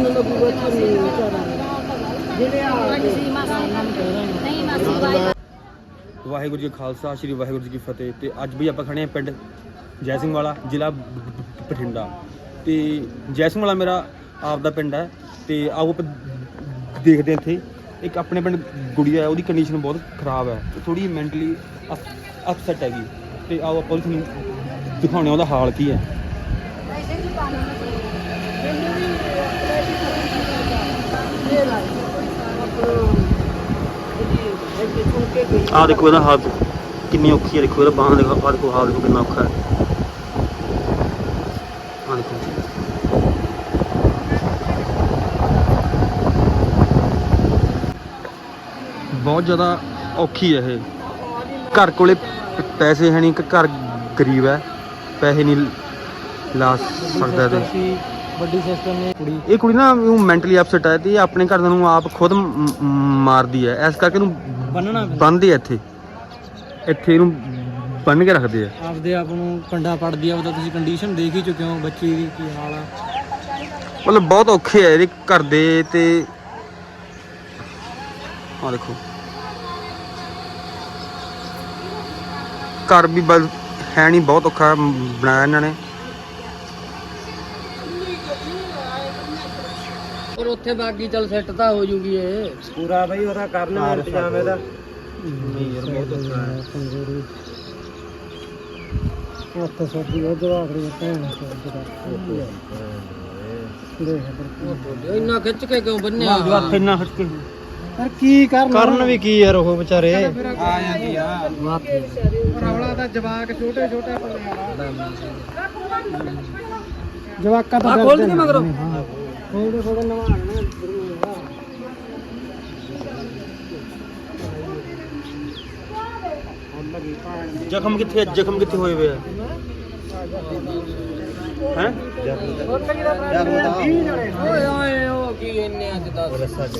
ਉਹਨਾਂ ਦਾ ਬੂਆ ਚੰਨੀ ਵਿਚਾਰਾ ਜਿਹੜੇ ਆ ਨਹੀਂ ਮਾਸੀ ਬਾਈ ਵਾਹਿਗੁਰੂ। ਜੀ ਖਾਲਸਾ ਸ੍ਰੀ ਵਾਹਿਗੁਰੂ ਜੀ ਕੀ ਫਤਿਹ। ਤੇ ਅੱਜ ਵੀ ਆਪਾਂ ਖੜੇ ਹਾਂ ਪਿੰਡ ਜੈ ਸਿੰਘ ਵਾਲਾ ਜ਼ਿਲ੍ਹਾ ਬਠਿੰਡਾ। ਤੇ ਜੈ ਸਿੰਘ ਵਾਲਾ ਮੇਰਾ ਆਪ ਦਾ ਪਿੰਡ ਹੈ। ਤੇ ਆਓ ਆਪਾਂ ਦੇਖਦੇ ਇੱਥੇ। ਇੱਕ ਆਪਣੇ ਪਿੰਡ ਗੁੜੀਆ ਹੈ ਉਹਦੀ ਕੰਡੀਸ਼ਨ ਬਹੁਤ ਖਰਾਬ ਹੈ। ਥੋੜੀ ਮੈਂਟਲੀ ਅਪਸੈਟ ਹੈਗੀ। ਤੇ ਆਓ ਆਪਾਂ ਤੁਹਾਨੂੰ ਦਿਖਾਉਣੇ ਆ ਉਹਦਾ ਹਾਲ ਕੀ ਹੈ। ਆਹ ਦੇਖੋ ਇਹਦਾ ਹਾਲ ਕਿੰਨੀ ਔਖੀ ਹੈ, ਦੇਖੋ ਇਹਦਾ ਬਾਹਾਂ ਦੇਖੋ, ਆਹ ਦੇਖੋ ਹਾਲ ਦੇਖੋ ਕਿੰਨਾ ਔਖਾ ਹੈ। ਆਹ ਦੇਖੋ ਬਹੁਤ ਜ਼ਿਆਦਾ ਔਖੀ ਹੈ ਇਹ। ਘਰ ਕੋਲੇ ਪੈਸੇ ਹੈ ਨਹੀਂ ਘਰ ਗਰੀਬ ਹੈ। ਪੈਸੇ ਨਹੀਂ ਲਾ ਸਕਦਾ ਤੇ ਵੱਡੀ ਸਿਸਟਮ ਨੇ ਕੁੜੀ। ਇਹ ਕੁੜੀ ਨਾ ਮੈਂਟਲੀ ਅਪਸੈਟ ਹੈ ਤੇ ਇਹ ਆਪਣੇ ਘਰ ਨੂੰ ਆਪ ਖੁਦ ਮ- ਮ- ਮਾਰਦੀ ਹੈ ਇਸ ਕਰਕੇ ਇਹਨੂੰ ਬੰਨਣਾ ਆ ਇੱਥੇ। ਇੱਥੇ ਇਹਨੂੰ ਬੰਨ ਕੇ ਰੱਖਦੇ ਆ। ਆਪਦੇ ਆਪ ਨੂੰ ਕੰਡਾ ਪੜਦੀ ਆ ਉਹਦਾ ਤੁਸੀਂ ਕੰਡੀਸ਼ਨ ਦੇਖ ਹੀ ਚੁੱਕੇ ਹੋ ਬੱਚੀ ਦੀ ਕੀ ਹਾਲ ਆ। ਮਤਲਬ ਬਹੁਤ ਔਖੇ ਆ ਇਹਦੇ ਘਰ ਦੇ ਤੇ ਆ ਦੇਖੋ। ਘਰ ਵੀ ਬਸ ਹੈ ਨਹੀਂ ਬਹੁਤ ਔਖਾ ਬਣਾਇਆ ਇਹਨਾਂ ਨੇ। ਉੱਥੇ ਬਾਕੀ ਚੱਲ ਸੈੱਟ ਤਾਂ ਹੋ ਜੂਗੀ ਇਹ। ਪੂਰਾ ਬਈ ਉਹਦਾ ਕਰਨਾ ਇੰਤਜ਼ਾਮ ਇਹਦਾ ਨਹੀਂ ਯਾਰ ਬਹੁਤ ਔਖਾ ਹੈ। ਹੱਥ ਸੋਦੀ ਉਹ ਜਵਾਕੜੀ ਭੈਣ ਦੇਖ ਇੰਨਾ ਖਿੱਚ ਕੇ ਕਿਉਂ ਬੰਨਿਆ ਹੱਥ ਇੰਨਾ ਹਟ ਕੇ। ਪਰ ਕੀ ਕਰਨਾ? ਕਰਨ ਵੀ ਕੀ ਯਾਰ ਉਹ ਵਿਚਾਰੇ? ਆ ਜਾਂਦੀ ਆ। ਰਵਲਾ ਦਾ ਜਵਾਕ ਛੋਟੇ ਛੋਟੇ ਜਵਾਕਾ ਤਾਂ ਖੋਲ ਦੇ ਮਗਰੋਂ? ਥੋੜੇ ਥੋੜੇ ਨਵਾਣਾ ਜ਼ਖਮ ਕਿੱਥੇ ਜ਼ਖਮ ਕਿੱਥੇ ਹੋਏ ਹੋਏ ਆ? ਹੈ? ਓਏ ਓਏ ਉਹ ਕੀ ਇੰਨੇ ਅੱਜ ਦੱਸ?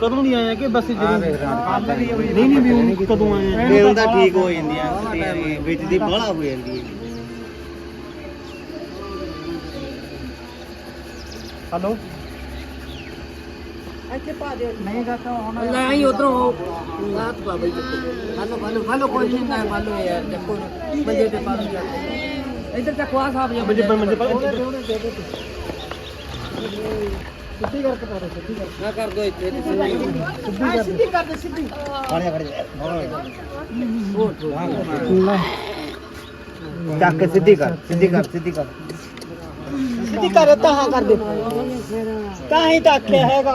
ਕਦੋਂ ਦੀ ਆਏ ਆ ਕਿ ਬਸ ਜਦੋਂ ਨਹੀਂ ਨਹੀਂ ਵੀ ਹੁਣ ਕਦੋਂ ਆਏ ਆ ਦਿਲ ਦਾ ਠੀਕ ਹੋ ਜਾਂਦੀਆਂ ਯਾਰੀ ਵਿੱਚ ਦੀ ਬਾਹਲਾ ਹੋ ਜਾਂਦੀ ਹੈ। ਹਲੋ ਲੈ ਆਈ ਉਧਰੋਂ ਲਾਤ ਪਾ ਬਈ ਹਲੋ ਹਲੋ ਹਲੋ ਕੋਈ ਨਹੀਂ ਨਾ ਹਲੋ ਯਾਰ ਚੱਕੋ ਬੰਦੇ ਤੇ ਪਾ ਦਿਆ ਇੱਧਰ ਤੱਕ ਆ ਸਾਹਿਬ ਜੀ ਮੰਜੇ ਪਰ ਮੰਜੇ ਪਰ ਸਿੱਧੀ ਕਰਕੇ ਪਾ ਦੇ ਸਿੱਧੀ ਕਰ ਨਾ ਕਰ ਦੋ ਇੱਥੇ ਸਿੱਧੀ ਕਰ ਦੇ ਸਿੱਧੀ ਖੜ ਜਾ ਖੜ ਜਾ ਲੈ ਚੱਕ ਸਿੱਧੀ ਕਰ ਸਿੱਧੀ ਕਰ ਸਿੱਧੀ ਸਿੱਧੀ ਕਰ ਤਾਂ ਕਰ ਦੇ। ਤਾਂ ਹੀ ਤਾਂ ਆਖਿਆ ਹੈਗਾ।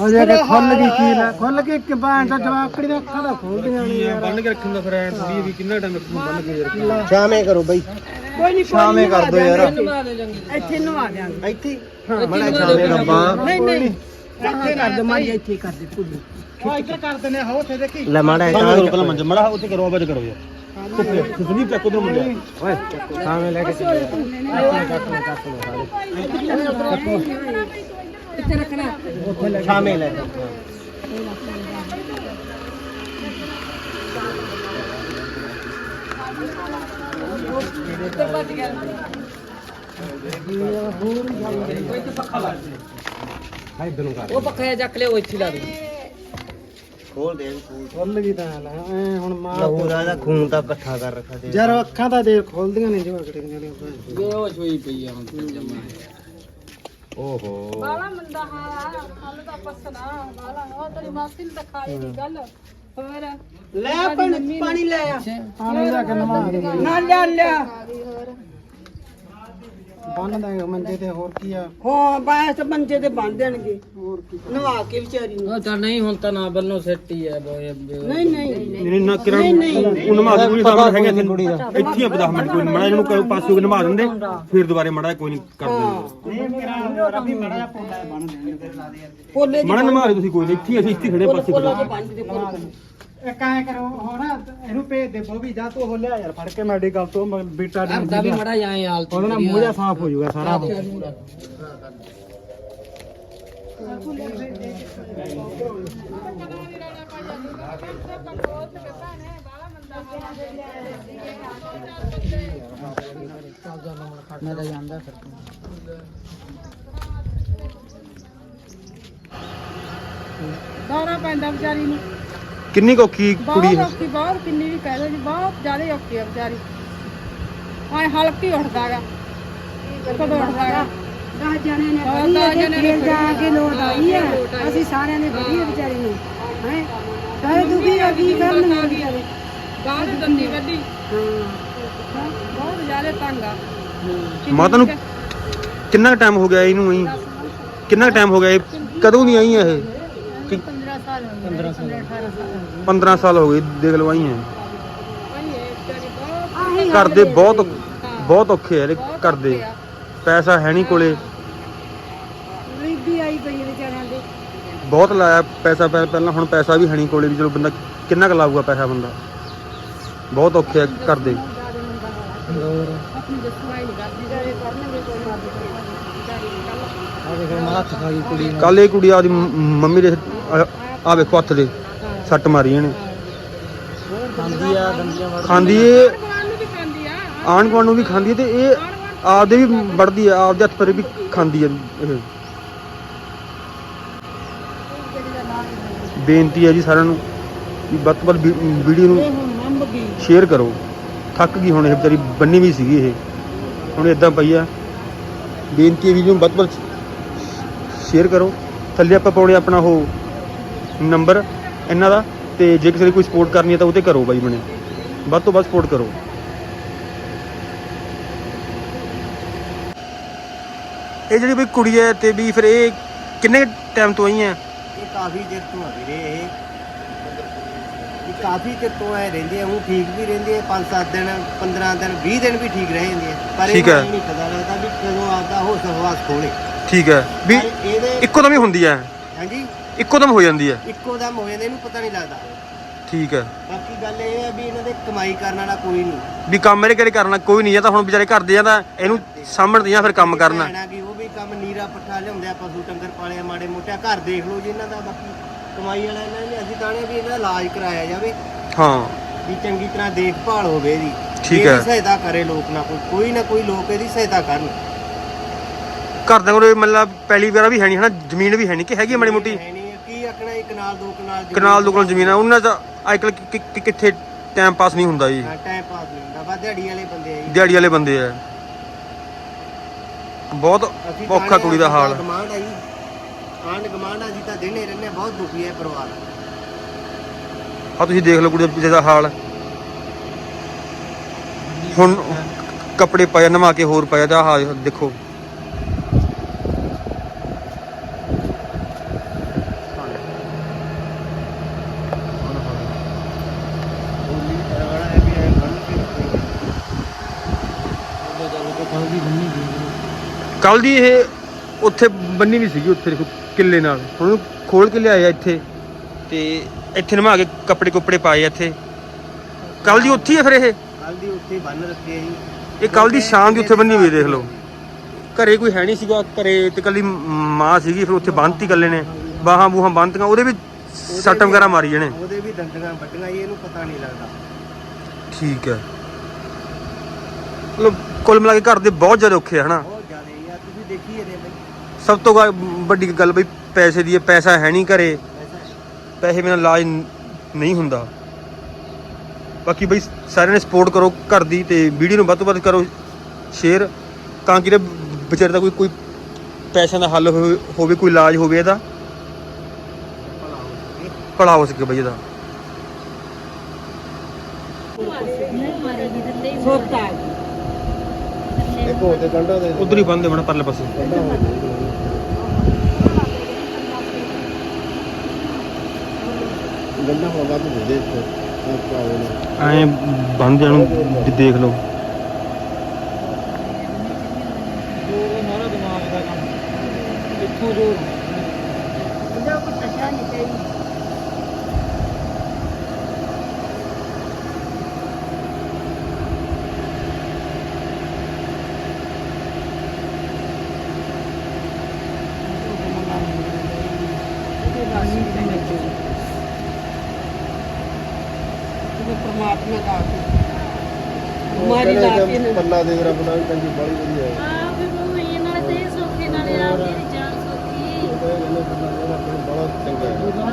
ਹਜੇ ਤੇ ਖੁੱਲ ਗਈ ਕੀ ਲੈ ਖੁੱਲ ਕੇ ਕਿ ਬਾਣ ਦਾ ਜਵਾਕੜੀ ਦਾ ਅੱਖਾਂ ਦਾ ਖੋਲਦੀਆਂ ਨਹੀਂ ਯਾਰ। ਬੰਨ ਕੇ ਰੱਖਣ ਦਾ ਫਿਰ ਐ ਥੋੜੀ ਵੀ ਕਿੰਨਾ ਟਾਈਮ ਰੱਖੂ ਬੰਨ ਕੇ ਰੱਖੂ ਸ਼ਾਮੇ ਕਰੋ ਬਈ। ਕੋਈ ਨਹੀਂ ਸ਼ਾਮੇ ਕਰ ਦੋ ਯਾਰ। ਇੱਥੇ ਨਵਾ ਦਿਆਂਗੇ। ਇੱਥੇ ਮੜਾ ਸ਼ਾਮੇ ਰੱਬਾ ਨਹੀਂ ਨਹੀਂ। ਇੱਥੇ ਕਰ ਦੇ ਮਾਰੀ ਇੱਥੇ ਕਰ ਦੇ ਕੁੜੀ ਹਾਂ ਇੱਥੇ ਕਰ ਦਿੰਦੇ ਹੋ ਉੱਥੇ ਦੇਖੀ। ਲੈ ਮਾੜਾ ਪਹਿਲਾਂ ਮੰਜੇ ਮੜਾ ਉੱਥੇ ਕਰੋ ਆਵਾਜ਼ ਕਰੋ ਯਾਰ। ਸੁਣੀ ਚੱਕ ਉਧਰ ਮੁੰਡਿਆ ਓਏ ਸ਼ਾਮੇ ਲੈ ਕੇ ਇੱਥੇ ਰੱਖਣਾ ਸ਼ਾਮੇ ਲੈ ਕੇ ਉਹ ਪੱਖਾ ਚੱਕ ਲਿਓ ਇੱਥੇ ਲਾ ਦੇ। ਖੋਲ ਦੇ ਖੁੱਲ ਗਈ ਤਾਂ ਲੈ ਐ ਹੁਣ ਮਾਂ ਲਹੂ ਦਾ ਇਹਦਾ ਖੂਨ ਤਾਂ ਇਕੱਠਾ ਕਰ ਰੱਖਾ ਤੇ ਯਾਰ ਅੱਖਾਂ ਤਾਂ ਦੇ ਖੋਲਦੀਆਂ ਨੇ ਜਵਾਕੜੀ ਦੀਆਂ ਬੇਹੋਸ਼ ਹੋਈ ਪਈ ਆ ਹੁਣ ਜਮਾ। ਓਹੋ। ਬਾਲਾ ਮੰਦਾ ਹਾਲ ਹਾਲ ਦਾ ਪਸਨਾ ਬਾਲਾ ਉਹ ਤੇਰੀ ਮਾਸੀ ਨੇ ਤਾਂ ਖਾਈ ਦੀ ਗੱਲ। ਹੋਰ? ਲੈ ਪਾਣੀ ਪਾਣੀ ਲੈ ਆ। ਪਾਣੀ ਦੇ। ਨਾ ਲਿਆ ਲਿਆ। ਬੰਨ ਦਾਂਗੇ ਮੰਜੇ ਤੇ ਹੋਰ ਕੀ ਆ? ਹਾਂ ਬਾਸ ਮੰਜੇ ਤੇ ਬੰਨ ਦੇਣਗੇ। ਹੋਰ ਕੀ ਨਵਾ ਕੇ ਵਿਚਾਰੀ ਨੂੰ। ਤਾਂ ਨਹੀਂ ਹੁਣ ਤਾਂ ਨਾ ਬੰਨੋ ਸੈੱਟ ਹੀ ਹੈ ਨਹੀਂ ਨਹੀਂ। ਨਹੀਂ ਨਾ ਕਿਰਾਂ ਉਹ ਨਮਾ ਦੇ ਸਾਹਮਣੇ ਹੈਗੇ ਇੱਥੇ ਕੁੜੀ ਦਾ ਇੱਥੇ ਹੀ 10 ਮਿੰਟ ਕੋਈ ਮੜਾ ਇਹਨੂੰ ਕੋਈ ਪਾਸੇ ਨਮਾ ਦਿੰਦੇ ਫਿਰ ਦੁਬਾਰੇ ਮੜਾ ਕੋਈ ਨਹੀਂ ਕਰ ਦਿੰਦੇ। ਮੜਾ ਨਮਾ ਦੇ ਤੁਸੀਂ ਕੋਈ। ਨਹੀਂ ਇੱਥੇ ਅਸੀਂ ਇੱਥੇ ਖੜੇ ਪਾਸੇ ਦੇ ਪੋਲੇ ਇੱਕ ਐ ਕਰੋ ਹੁਣ ਇਹਨੂੰ ਭੇਜ ਦੇ ਬੋਬੀ ਜਾ ਤੂੰ ਹੋ ਲਿਆ ਯਾਰ ਫੜ ਕੇ ਮੈਡੀਕਲ ਤੋਂ ਮ- ਬੀਟਾ ਡੀ ਦਾ ਵੀ ਮੜਾ ਜਾਏ ਹਾਲ ਉਹਦਾ ਨਾ ਮੂੰਹ ਜਿਹਾ ਸਾਫ਼ ਹੋ ਜਾਊਗਾ ਸਾਰਾ ਮੈਂ ਤਾਂ ਜਾਂਦਾ ਫਿਰ। ਦੌਰਾ ਪੈਂਦਾ ਵਿਚਾਰੀ ਨੂੰ। ਕਿੰਨੀ ਕੁ ਔਖੀ ਕੁੜੀ ਬਹੁਤ ਹੈ? ਔਖੀ ਬਹੁਤ ਕਿੰਨੀ ਵੀ ਕਹਿ ਲਓ ਜੀ ਬਹੁਤ ਜ਼ਿਆਦਾ ਔਖੀ ਆ ਵਿਚਾਰੀ। ਆਏ ਹਲਕੀ ਉੱਠਦਾਗਾ ਕਦੋਂ ਉੱਠਦਾਗਾ ਦਸ ਜਣੇ ਨੇ ਹਾਂ, ਵਧੀਆ ਦਸ ਜਣੇ ਨੇ ਫੇਰ ਜਾ ਕੇ ਲੋਟ ਆਈ ਆ। ਅਸੀਂ ਸਾਰਿਆਂ ਨੇ ਵਧੀਆ ਵਿਚਾਰੀ ਨੂੰ। ਹੈ? ਕਹੇ ਦੁਖੀ ਆ ਕੀ ਕਰਨ ਵਿਚਾਰੇ? ਬਾਹਰ ਦੰਦੀ ਵੱਡੀ ਬਹੁਤ ਜ਼ਿਆਦਾ ਤੰਗ ਆ। ਮਾਤਾ ਨੂੰ ਕਿੰਨਾ ਟਾਈਮ ਹੋ ਗਿਆ ਇਹਨੂੰ ਆਈ? ਕਿੰਨਾ ਟਾਈਮ ਹੋ ਗਿਆ ਇਹ? ਕਦੋਂ ਦੀ ਆਈ ਹੈ ਇਹ? ਕਿ 15 ਸਾਲ ਹੋ ਗਏ 15 ਸਾਲ 18 ਸਾਲ 15 ਸਾਲ ਹੋ ਗਏ ਦੇਖ ਲਓ ਆਈ ਹੈ ਵਿਚਾਰੀ ਬਹੁਤ ਆਹੀ ਬਹੁਤ ਹਾਂ, ਬਹੁਤ ਔਖੇ ਆ ਇਹਦੇ ਬਹੁਤ ਘਰ ਦੇ ਔਖੇ ਆ। ਪੈਸਾ ਹੈ ਨਹੀਂ ਕੋਲੇ। ਗਰੀਬੀ ਆਈ ਪਈ ਹੈ ਵਿਚਾਰਿਆਂ ਦੇ ਬਹੁਤ ਲਾਇਆ ਪੈਸਾ ਪਹਿ- ਪਹਿਲਾਂ ਹੁਣ ਪੈਸਾ ਵੀ ਹੈ ਨਹੀਂ ਕੋਲੇ ਵੀ ਚਲੋ ਬੰਦਾ ਕਿੰਨਾ ਕੁ ਲਾਊਗਾ ਪੈਸਾ ਬੰਦਾ। ਬਹੁਤ ਔਖੇ ਆ ਆਪਣੀ ਨਹੀਂ ਕਰਦੀ। ਕਰਨਗੇ ਕੋਈ ਵਿਚਾਰੀ ਕੱਲ ਆ ਦੇਖ ਮੈਂ ਹੱਥ ਖਾਈ ਕੁੜੀ ਨੂੰ ਕੱਲ ਇਹ ਕੁੜੀ ਆਪਦੀ ਮ- ਮੰਮੀ ਦੇ ਆ ਵੇਖੋ ਹੱਥ ਦੇ, ਸੱਟ ਮਾਰੀ ਇਹਨੇ। ਖਾਂਦੀ ਆ ਦੰਦੀਆਂ ਵੜ ਖਾਂਦੀ ਏ। ਆਣ ਗੁਆਂਢ ਨੂੰ ਵੀ ਖਾਂਦੀ ਹੈ ਤੇ ਇਹ ਆਪਦੇ ਵੀ ਵੜਦੀ ਹੈ ਆਪਦੇ ਹੱਥ ਪਰ ਵੀ ਖਾਂਦੀ ਹੈ ਇਹ। ਬੇਨਤੀ ਹੈ ਜੀ ਸਾਰਿਆਂ ਨੂੰ ਕਿ ਵੱਧ ਤੋਂ ਵੱਧ ਵੀਡੀਓ ਨੂੰ ਸ਼ੇਅਰ ਕਰੋ। ਥੱਕ ਗਈ ਹੁਣ ਇਹ ਵਿਚਾਰੀ, ਬੰਨੀ ਵੀ ਸੀਗੀ ਇਹ। ਹੁਣ ਇਦਾਂ ਪਈ ਆ। ਬੇਨਤੀ ਹੈ ਵੀਡੀਓ ਨੂੰ ਵੱਧ ਤੋਂ ਵੱਧ ਸ਼ੇਅਰ ਕਰੋ। ਥੱਲੇ ਆਪਾਂ ਪਾਉਣੇ ਆਪਣਾ ਉਹ ਨੰਬਰ ਇਹਨਾਂ ਦਾ ਤੇ ਜੇ ਕਿਸੇ ਨੇ ਕੋਈ ਸਪੋਰਟ ਕਰਨੀ ਹੈ ਤਾਂ ਉਹ ਤੇ ਕਰੋ ਬਾਈ ਬਣੇ ਵੱਧ ਤੋਂ ਵੱਧ ਸਪੋਰਟ ਕਰੋ। ਇਹ ਜਿਹੜੀ ਬਈ ਕੁੜੀ ਹੈ ਤੇ ਵੀ ਫਿਰ ਇਹ ਕਿੰਨੇ ਟਾਈਮ ਤੋਂ ਆਈ ਹੈ? ਇਹ ਕਾਫੀ ਚਿਰ ਤੋਂ ਆ ਵੀਰੇ ਇਹ। ਇਹ ਕਾਫੀ ਚਿਰ ਤੋਂ ਐ ਰਹਿੰਦੇ ਆ ਉਹ ਠੀਕ ਵੀ ਰਹਿੰਦੇ ਆ 5-7 ਦਿਨ 15 ਦਿਨ 20 ਦਿਨ ਵੀ ਠੀਕ ਰਹਿ ਜਾਂਦੇ ਆ। ਪਰ ਠੀਕ ਇਹ। ਨਹੀਂ ਪਤਾ ਲੱਗਦਾ ਵੀ ਕਦੋਂ ਆਪਦਾ ਹੋਸ਼ ਹਵਾਸ ਖੋਲੇ। ਠੀਕ ਹੈ। ਵੀ ਇਹਦੇ ਇੱਕੋ ਦਮ ਹੀ ਹੁੰਦੀ ਹੈ। ਹਾਂਜੀ। ਇੱਕੋ ਦਮ ਹੋ ਜਾਂਦੀ ਹੈ? ਇੱਕੋ ਦਮ ਹੋ ਜਾਂਦੇ ਇਹਨੂੰ ਪਤਾ ਨਹੀਂ ਲੱਗਦਾ। ਠੀਕ ਹੈ। ਬਾਕੀ ਗੱਲ ਇਹ ਹੈ ਵੀ ਇਹਨਾਂ ਦੇ ਕਮਾਈ ਕਰਨ ਵਾਲਾ ਕੋਈ ਨਹੀਂ। ਵੀ ਕੰਮ ਮੇਰੇ ਘਰੇ ਕਰਨਾ ਕੋਈ ਨਹੀਂ ਹੈ ਤਾਂ ਹੁਣ ਵਿਚਾਰੇ ਘਰ ਦੇ ਆ ਤਾਂ ਇਹਨੂੰ ਸਾਂਭਣ ਜਾਂ ਫਿਰ ਕੰਮ ਕਰਨਾ। ਭੈਣਾਂ ਕੀ ਉਹ ਵੀ ਕੰਮ ਨੀਰਾ ਪੱਠਾ ਲਿਆਉਂਦੇ ਆ ਪਸ਼ੂ ਡੰਗਰ ਪਾਲੇ ਆ ਮਾੜੇ ਮੋਟੇ ਘਰ ਦੇਖ ਲਓ ਜੀ ਇਹਨਾਂ ਦਾ ਬਾਕੀ ਕਮਾਈ ਵਾਲਾ ਇਹਨਾਂ ਨੇ ਅਸੀਂ ਤਾਣੇ ਵੀ ਇਹਨਾਂ ਦਾ ਇਲਾਜ ਕਰਾਇਆ ਜਾਵੇ। ਹਾਂ। ਵੀ ਚੰਗੀ ਤਰ੍ਹਾਂ ਦੇਖਭਾਲ ਹੋਵੇ ਇਹਦੀ। ਠੀਕ ਇਹਦੀ ਹੈ। ਸਹਾਇਤਾ ਕਰੇ ਲੋਕ ਨਾ ਕੋਈ। ਕੋਈ ਨਾ ਕੋਈ ਲੋਕ ਇਹਦੀ ਸਹਾਇਤਾ ਕਰਨ। ਘਰ ਦੇ ਕੋਲ ਮਤਲਬ ਪੈਲੀ ਵਗੈਰਾ ਵੀ ਹੈ ਨਹੀਂ ਹਨਾ? ਜ਼ਮੀਨ ਵੀ ਹੈ ਨਹੀਂ ਕਿ ਹੈਗੀ ਹੈ ਮਾੜੀ ਮੋਟੀ? ਹੈ ਕੀ ਆਖਣਾ ਇੱਕ ਨਾਲ ਦੋ ਕਨਾਲ ਕਨਾਲ ਦੋ ਕੋਲ ਜ਼ਮੀਨ ਆ ਉਹਨਾਂ ਦਾ ਅੱਜਕੱਲ ਕਿੱਥੇ ਟਾਈਮ ਪਾਸ ਨਹੀਂ ਹੁੰਦਾ ਜੀ। ਹਾਂ ਟਾਈਮ ਪਾਸ ਨਹੀਂ ਹੁੰਦਾ। ਬਾ ਦਿਹਾੜੀ ਵਾਲੇ ਬੰਦੇ ਆ ਜੀ। ਦਿਹਾੜੀ ਵਾਲੇ ਬੰਦੇ ਆ। ਬਹੁਤ ਅਸੀਂ ਔਖਾ ਕੁੜੀ ਦਾ ਹਾਲ। ਗਮਾਂਡ ਆ ਜੀ। ਆਂਡ ਗਮਾਂਡ ਆ ਜੀ ਤਾਂ ਦਿਨੇ ਰਹਿੰਦੇ ਬਹੁਤ ਦੁਖੀ ਹੈ ਪਰਿਵਾਰ। ਆ ਤੁਸੀਂ ਦੇਖ ਲਓ ਕੁੜੀ ਦਾ ਪਿੱਛੇ ਦਾ ਹਾਲ। ਹੁਣ ਕੱਪੜੇ ਪਾਇਆ ਨਵਾ ਕੇ ਹੋਰ ਪਾਇਆ ਤਾਂ ਆਹ ਦੇਖੋ ਬੋਲੀ ਵਾਲਾ ਹੈ ਵੀ ਐ ਬੰਨ ਕੇ ਰੱਖੋ। ਕੱਲ ਦੀ ਬੰਨੀ ਗਈ ਕੱਲ ਦੀ ਇਹ ਉੱਥੇ ਬੰਨੀ ਵੀ ਸੀਗੀ ਉੱਥੇ ਦੇਖੋ ਕਿੱਲੇ ਨਾਲ। ਹੁਣ ਉਹਨੂੰ ਖੋਲ ਕੇ ਲਿਆਇਆ ਇੱਥੇ। ਤੇ ਇੱਥੇ ਨਵਾ ਕੇ ਕੱਪੜੇ ਕੁੱਪੜੇ ਪਾਏ ਇੱਥੇ। ਕੱਲ ਦੀ ਉੱਥੇ ਹੀ ਫਿਰ ਇਹ? ਕੱਲ ਦੀ ਉੱਥੇ ਬੰਨ ਰੱਖੀ ਹੈ ਜੀ। ਇਹ ਕੱਲ ਦੀ ਸ਼ਾਮ ਦੀ ਉੱਥੇ ਬੰਨੀ ਹੋਈ ਦੇਖ ਲਓ। ਘਰੇ ਕੋਈ ਹੈ ਨਹੀਂ ਸੀਗਾ ਘਰੇ ਤੇ ਕੱਲੀ ਮਾਂ ਸੀਗੀ ਫਿਰ ਉੱਥੇ ਬੰਨਤੀ ਕੱਲੇ ਨੇ। ਬਾਹਾਂ ਬੂਹਾਂ ਬੰਨਤੀਆਂ ਉਹਦੇ ਵੀ ਸੱਟ ਵਗੈਰਾ ਮਾਰੀ ਜਣੇ। ਉਹਦੇ ਵੀ ਦੰਦਲਾਂ ਵੱਡੀਆਂ ਇਹਨੂੰ ਪਤਾ ਨਹੀਂ ਲੱਗਦਾ। ਠੀਕ ਹੈ। ਮਤਲਬ ਕੁੱਲ ਮਿਲਾ ਕੇ ਘਰ ਦੇ ਬਹੁਤ ਜ਼ਿਆਦਾ ਔਖੇ ਹਨਾ ਬਹੁਤ ਜ਼ਿਆਦਾ ਜੀ ਆ ਤੁਸੀਂ ਦੇਖੀ ਇਹਦੇ ਬਈ ਸਭ ਤੋਂ ਗਾ- ਵੱਡੀ ਗੱਲ ਬਈ ਪੈਸੇ ਦੀ ਹੈ ਪੈਸਾ ਹੈ ਨਹੀਂ ਘਰੇ। ਪੈਸੇ ਬਿਨਾਂ ਇਲਾਜ ਨ- ਨਹੀਂ ਹੁੰਦਾ। ਬਾਕੀ ਬਈ ਸਾਰਿਆਂ ਨੇ ਸਪੋਰਟ ਕਰੋ ਘਰ ਦੀ ਤੇ ਵੀਡੀਓ ਨੂੰ ਵੱਧ ਤੋਂ ਵੱਧ ਕਰੋ ਸ਼ੇਅਰ ਤਾਂ ਕਿ ਇਹਦੇ ਵਿਚਾਰੇ ਦਾ ਕੋਈ ਕੋਈ ਪੈਸਿਆਂ ਦਾ ਹੱਲ ਹੋਵੇ ਹੋਵੇ, ਕੋਈ ਇਲਾਜ ਹੋਵੇ ਇਹਦਾ। ਭਲਾ ਹੋ ਸਕੇ ਬਈ ਇਹਦਾ। ਸੋਤਾ ਦੇਖੋ ਤੇ ਕੰਡਾ ਦੇ ਉਧਰ ਹੀ ਬੰਦੇ ਬਣਾ ਪਰਲੇ ਪਾਸੇ। ਗੰਦਾ ਹੁਣ ਵੱਧ ਦੇ ਦੇ ਇੱਥੇ। ਆਪਾਂ ਉਹ ਐਂ ਬੰਦਿਆਂ ਨੂੰ ਦ- ਦੇਖ ਲਓ। ਜੋਰ ਮਾਰਾ ਦਿਮਾਗ ਦਾ ਕੰਮ। ਇੱਥੋਂ ਜੋਰ। ਜੋ ਕੁਛ ਅੱਛਾ ਨਹੀਂ ਚਾਹੀਦਾ ਪਰਮਾਤਮਾ ਦਾ ਮਾਰੀ ਲਾ ਕੇ ਨਾ। ਪੱਲਾ ਦੇ ਰੱਬ ਦਾ ਵੀ ਚੰਗੀ ਬੜੀ ਵਧੀਆ ਹੈ। ਆ ਫਿਰ ਉਹ ਇਹ ਨਾਲੇ ਤੇ ਸੌਖੇ ਨਾਲੇ ਆਪਦੀ ਜਾਨ ਸੌਖੀ। ਬੜਾ ਚੰਗਾ ਹੈ।